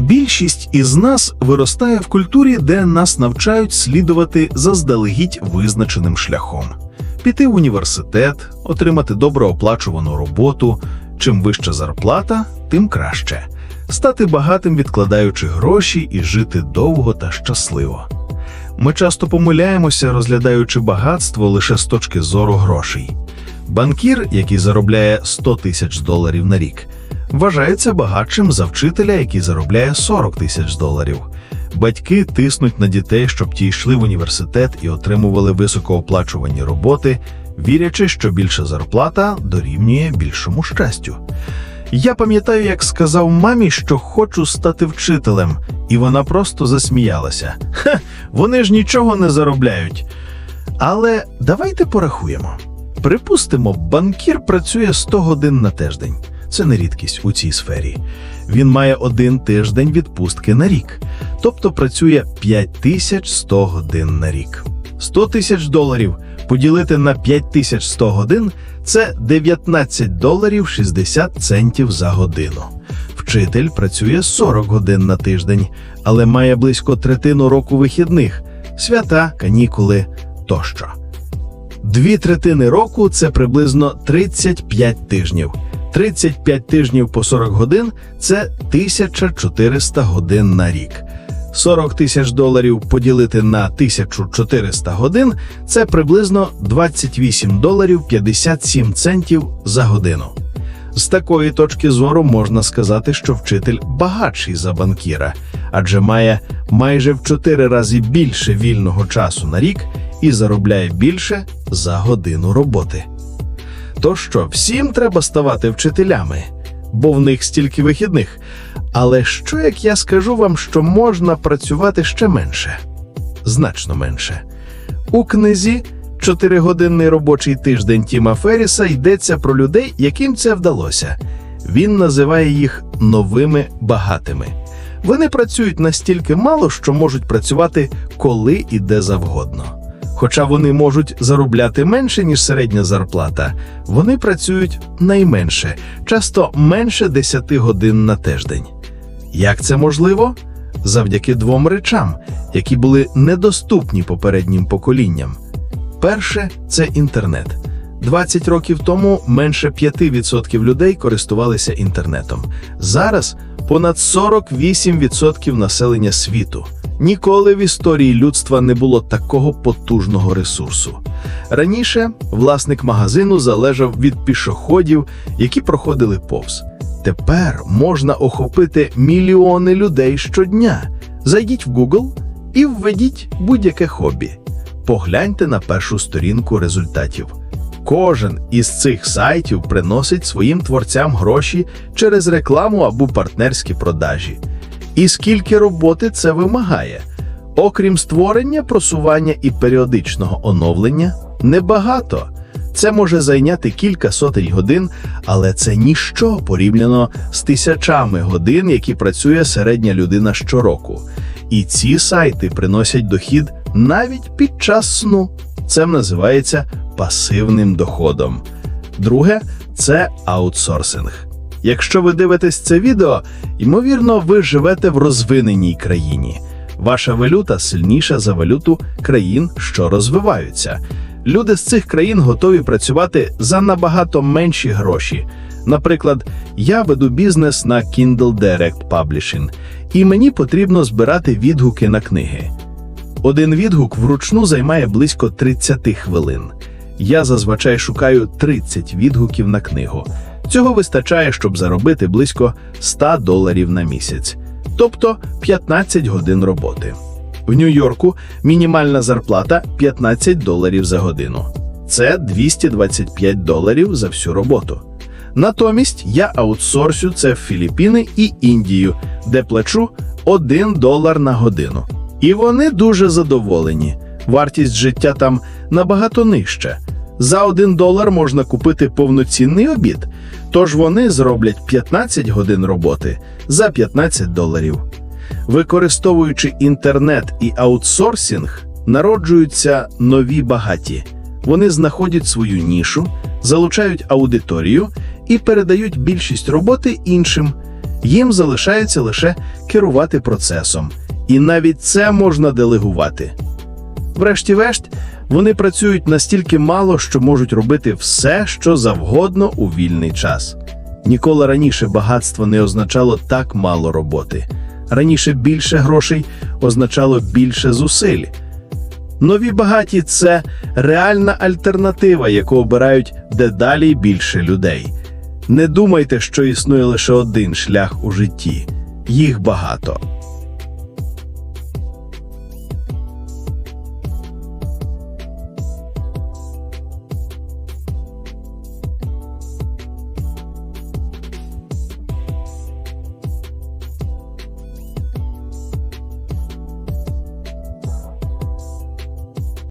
Більшість із нас виростає в культурі, де нас навчають слідувати заздалегідь визначеним шляхом: піти в університет, отримати добре оплачувану роботу. Чим вища зарплата, тим краще. Стати багатим, відкладаючи гроші і жити довго та щасливо. Ми часто помиляємося, розглядаючи багатство лише з точки зору грошей. Банкір, який заробляє 100 тисяч доларів на рік, вважається багатшим за вчителя, який заробляє 40 тисяч доларів. Батьки тиснуть на дітей, щоб ті йшли в університет і отримували високооплачувані роботи, вірячи, що більша зарплата дорівнює більшому щастю. Я пам'ятаю, як сказав мамі, що хочу стати вчителем, і вона просто засміялася. Ха, вони ж нічого не заробляють. Але давайте порахуємо. Припустимо, банкір працює 100 годин на тиждень. Це не рідкість у цій сфері. Він має один тиждень відпустки на рік, тобто працює 5100 годин на рік. 100 тисяч доларів поділити на 5100 годин це 19 доларів 60 центів за годину. Вчитель працює 40 годин на тиждень, але має близько третину року вихідних, свята, канікули тощо. Дві третини року це приблизно 35 тижнів. 35 тижнів по 40 годин це 1400 годин на рік. 40 тисяч доларів поділити на 1400 годин це приблизно 28 доларів 57 центів за годину. З такої точки зору можна сказати, що вчитель багатший за банкіра, адже має майже в 4 рази більше вільного часу на рік і заробляє більше за годину роботи. То що, всім треба ставати вчителями, бо в них стільки вихідних. Але що як я скажу вам, що можна працювати ще менше? Значно менше. У книзі «Чотиригодинний робочий тиждень Тіма Ферріса йдеться про людей, яким це вдалося. Він називає їх новими багатими. Вони працюють настільки мало, що можуть працювати коли і де завгодно. Хоча вони можуть заробляти менше, ніж середня зарплата, вони працюють найменше, часто менше 10 годин на тиждень. Як це можливо? Завдяки двом речам, які були недоступні попереднім поколінням. Перше це інтернет. 20 років тому менше 5% людей користувалися інтернетом. Зараз понад 48% населення світу. Ніколи в історії людства не було такого потужного ресурсу. Раніше власник магазину залежав від пішоходів, які проходили повз. Тепер можна охопити мільйони людей щодня. Зайдіть в Google і введіть будь-яке хобі. Погляньте на першу сторінку результатів. Кожен із цих сайтів приносить своїм творцям гроші через рекламу або партнерські продажі. І скільки роботи це вимагає? Окрім створення, просування і періодичного оновлення, небагато. Це може зайняти кілька сотень годин, але це ніщо порівняно з тисячами годин, які працює середня людина щороку. І ці сайти приносять дохід навіть під час сну. Це називається пасивним доходом. Друге це аутсорсинг. Якщо ви дивитесь це відео, ймовірно, ви живете в розвиненій країні. Ваша валюта сильніша за валюту країн, що розвиваються. Люди з цих країн готові працювати за набагато менші гроші. Наприклад, я веду бізнес на Kindle Direct Publishing, і мені потрібно збирати відгуки на книги. Один відгук вручну займає близько 30 хвилин. Я зазвичай шукаю 30 відгуків на книгу. Цього вистачає, щоб заробити близько 100 доларів на місяць, тобто 15 годин роботи. В Нью-Йорку мінімальна зарплата 15 доларів за годину. Це 225 доларів за всю роботу. Натомість я аутсорсю це в Філіппіни і Індію, де плачу 1 долар на годину. І вони дуже задоволені. Вартість життя там набагато нижча. За 1 долар можна купити повноцінний обід, тож вони зроблять 15 годин роботи за 15 доларів. Використовуючи інтернет і аутсорсинг, народжуються нові багаті. Вони знаходять свою нішу, залучають аудиторію і передають більшість роботи іншим. Їм залишається лише керувати процесом, і навіть це можна делегувати. Врешті-решт, вони працюють настільки мало, що можуть робити все, що завгодно у вільний час. Ніколи раніше багатство не означало так мало роботи. Раніше більше грошей означало більше зусиль. Нові багаті це реальна альтернатива, яку обирають дедалі більше людей. Не думайте, що існує лише один шлях у житті, їх багато.